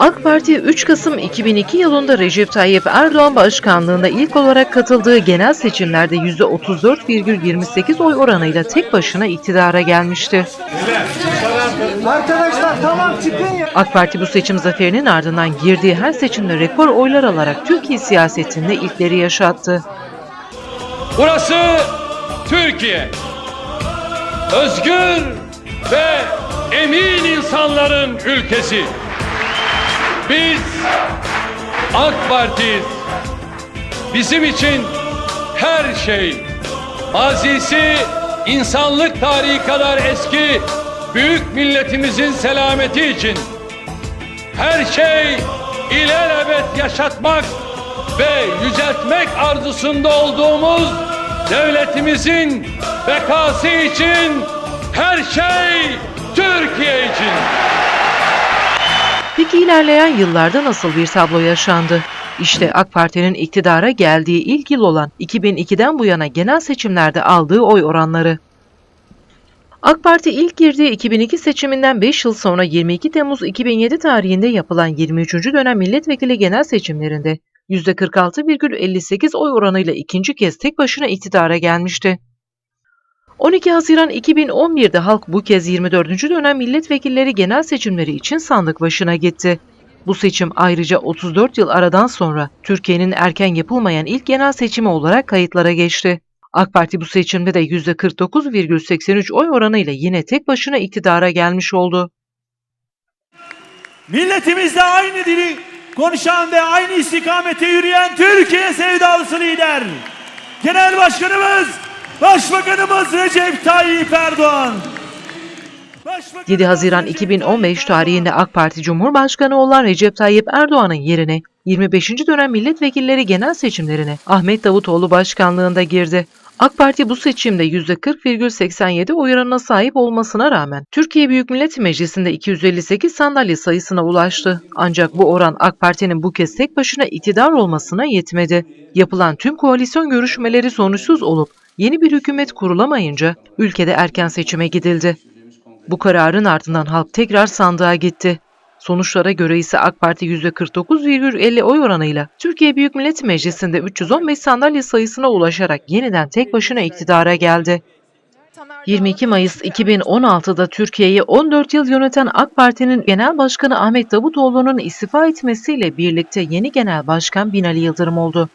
AK Parti 3 Kasım 2002 yılında Recep Tayyip Erdoğan başkanlığında ilk olarak katıldığı genel seçimlerde %34,28 oy oranıyla tek başına iktidara gelmişti. Arkadaşlar tamam çıkın ya. AK Parti bu seçim zaferinin ardından girdiği her seçimde rekor oylar alarak Türkiye siyasetinde ilkleri yaşattı. Burası Türkiye. Özgür ve emin insanların ülkesi. Biz AK Parti'yiz. Bizim için her şey mazisi insanlık tarihi kadar eski büyük milletimizin selameti için her şey ilelebet yaşatmak ve yüceltmek arzusunda olduğumuz devletimizin bekası için her şey Türkiye için. Peki ilerleyen yıllarda nasıl bir tablo yaşandı? İşte AK Parti'nin iktidara geldiği ilk yıl olan 2002'den bu yana genel seçimlerde aldığı oy oranları. AK Parti ilk girdiği 2002 seçiminden 5 yıl sonra 22 Temmuz 2007 tarihinde yapılan 23. dönem milletvekili genel seçimlerinde %46,58 oy oranıyla ikinci kez tek başına iktidara gelmişti. 12 Haziran 2011'de halk bu kez 24. dönem milletvekilleri genel seçimleri için sandık başına gitti. Bu seçim ayrıca 34 yıl aradan sonra Türkiye'nin erken yapılmayan ilk genel seçimi olarak kayıtlara geçti. AK Parti bu seçimde de %49,83 oy oranıyla yine tek başına iktidara gelmiş oldu. Milletimizle aynı dili konuşan ve aynı istikamete yürüyen Türkiye sevdalısı lider. Genel Başkanımız, Başbakanımız Recep Tayyip Erdoğan. Başbakanımız 7 Haziran Recep 2015 Tayyip tarihinde AK Parti Cumhurbaşkanı olan Recep Tayyip Erdoğan'ın yerine 25. dönem milletvekilleri genel seçimlerine Ahmet Davutoğlu başkanlığında girdi. AK Parti bu seçimde %40,87 oy oranına sahip olmasına rağmen Türkiye Büyük Millet Meclisi'nde 258 sandalye sayısına ulaştı. Ancak bu oran AK Parti'nin bu kez tek başına iktidar olmasına yetmedi. Yapılan tüm koalisyon görüşmeleri sonuçsuz olup yeni bir hükümet kurulamayınca ülkede erken seçime gidildi. Bu kararın ardından halk tekrar sandığa gitti. Sonuçlara göre ise AK Parti %49,50 oy oranıyla Türkiye Büyük Millet Meclisi'nde 315 sandalye sayısına ulaşarak yeniden tek başına iktidara geldi. 22 Mayıs 2016'da Türkiye'yi 14 yıl yöneten AK Parti'nin Genel Başkanı Ahmet Davutoğlu'nun istifa etmesiyle birlikte yeni Genel Başkan Binali Yıldırım oldu.